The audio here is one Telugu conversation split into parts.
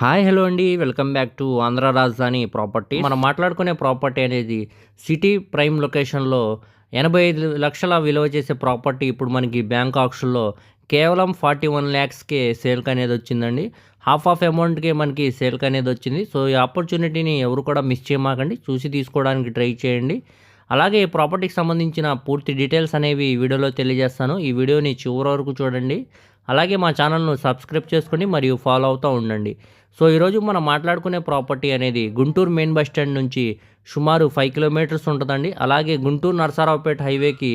హాయ్ హలో అండి. వెల్కమ్ బ్యాక్ టు ఆంధ్ర రాజధాని ప్రాపర్టీ. మనం మాట్లాడుకునే ప్రాపర్టీ అనేది సిటీ ప్రైమ్ లొకేషన్లో ఎనభై ఐదు లక్షల విలువ చేసే ప్రాపర్టీ ఇప్పుడు మనకి బ్యాంక్ ఆప్షన్లో కేవలం ఫార్టీ వన్ ల్యాక్స్కే సేల్కి అనేది వచ్చిందండి. హాఫ్ ఆఫ్ అమౌంట్కే మనకి సేల్కి అనేది వచ్చింది. సో ఈ ఆపర్చునిటీని ఎవరు కూడా మిస్ చేయమాకండి. చూసి తీసుకోవడానికి ట్రై చేయండి. అలాగే ఈ ప్రాపర్టీకి సంబంధించిన పూర్తి డీటెయిల్స్ అనేవి ఈ వీడియోలో తెలియజేస్తాను. ఈ వీడియోని చివరి వరకు చూడండి. అలాగే మా ఛానల్ను సబ్స్క్రైబ్ చేసుకొని మరియు ఫాలో అవుతూ ఉండండి. సో ఈరోజు మనం మాట్లాడుకునే ప్రాపర్టీ అనేది గుంటూరు మెయిన్ బస్ స్టాండ్ నుంచి సుమారు ఫైవ్ కిలోమీటర్స్ ఉంటుందండి. అలాగే గుంటూరు నరసరావుపేట హైవేకి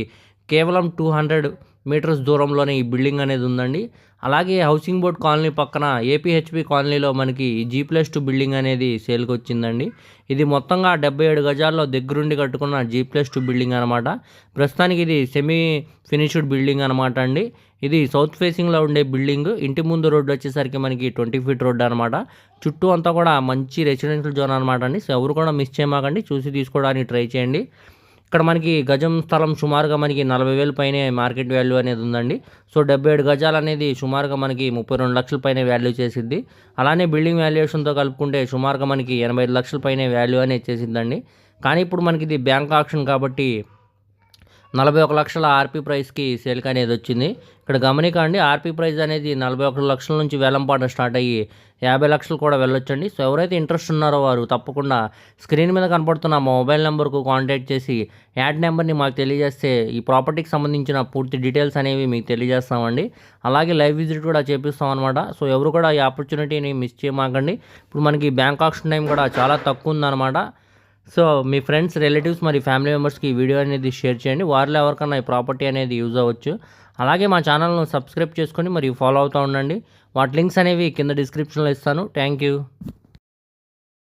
కేవలం టూ హండ్రెడ్ మీటర్స్ దూరంలోనే ఈ బిల్డింగ్ అనేది ఉందండి. అలాగే హౌసింగ్ బోర్డ్ కాలనీ పక్కన ఏపీహెచ్పి కాలనీలో మనకి జీ ప్లస్ టూ బిల్డింగ్ అనేది సేల్కి వచ్చిందండి ఇది మొత్తంగా డెబ్బై ఏడు గజాల్లో దగ్గరుండి కట్టుకున్న జీ ప్లస్ టూ బిల్డింగ్ అనమాట ప్రస్తుతానికి ఇది సెమీ ఫినిష్డ్ బిల్డింగ్ అనమాట అండి. ఇది సౌత్ ఫేసింగ్లో ఉండే బిల్డింగ్. ఇంటి ముందు రోడ్డు వచ్చేసరికి మనకి ట్వంటీ ఫీట్ రోడ్డు అనమాట చుట్టూ అంతా కూడా మంచి రెసిడెన్షియల్ జోన్ అనమాట అండి. సో ఎవరు కూడా మిస్ చేయమాకండి. చూసి తీసుకోవడానికి ట్రై చేయండి. ఇక్కడ మనకి గజం స్థలం సుమారుగా మనకి నలభై వేలు పైనే మార్కెట్ వాల్యూ అనేది ఉందండి. సో డెబ్బై ఏడు గజాలు అనేది సుమారుగా మనకి ముప్పై రెండు లక్షల పైన వాల్యూ చేసింది అలానే బిల్డింగ్ వాల్యుయేషన్తో కలుపుకుంటే సుమారుగా మనకి ఎనభై ఐదు లక్షల పైన వాల్యూ అనేది చేసిందండి కానీ ఇప్పుడు మనకి ఇది బ్యాంక్ ఆప్షన్ కాబట్టి నలభై ఒక లక్షల ఆర్పీ ప్రైస్కి సేల్కి అనేది వచ్చింది. ఇక్కడ గమనికండి ఆర్పీ ప్రైస్ అనేది నలభై ఒక లక్షల నుంచి వేలంపాట స్టార్ట్ అయ్యి యాభై లక్షలు కూడా వెళ్ళొచ్చండి. సో ఎవరైతే ఇంట్రెస్ట్ ఉన్నారో వారు తప్పకుండా స్క్రీన్ మీద కనపడుతున్న మా మొబైల్ నెంబర్కు కాంటాక్ట్ చేసి యాడ్ నెంబర్ని మాకు తెలియజేస్తే ఈ ప్రాపర్టీకి సంబంధించిన పూర్తి డీటెయిల్స్ అనేవి మీకు తెలియజేస్తామండి. అలాగే లైవ్ విజిట్ కూడా చేపిస్తాం అనమాట సో ఎవరు కూడా ఈ ఆపర్చునిటీని మిస్ చేయమాకండి. ఇప్పుడు మనకి బ్యాంక్ ఆప్షన్ టైం కూడా చాలా తక్కువ ఉందన్నమాట. సో మీ ఫ్రెండ్స్ రిలేటివ్స్ మరి ఫ్యామిలీ మెంబర్స్కి ఈ వీడియో అనేది షేర్ చేయండి. వారిలో ఎవరికన్నా ఈ ప్రాపర్టీ అనేది యూజ్ అవ్వచ్చు. అలాగే మా ఛానల్ను సబ్స్క్రైబ్ చేసుకొని మరి ఫాలో అవుతూ ఉండండి. వాటి లింక్స్ అనేవి కింద డిస్క్రిప్షన్లో ఇస్తాను. Thank you.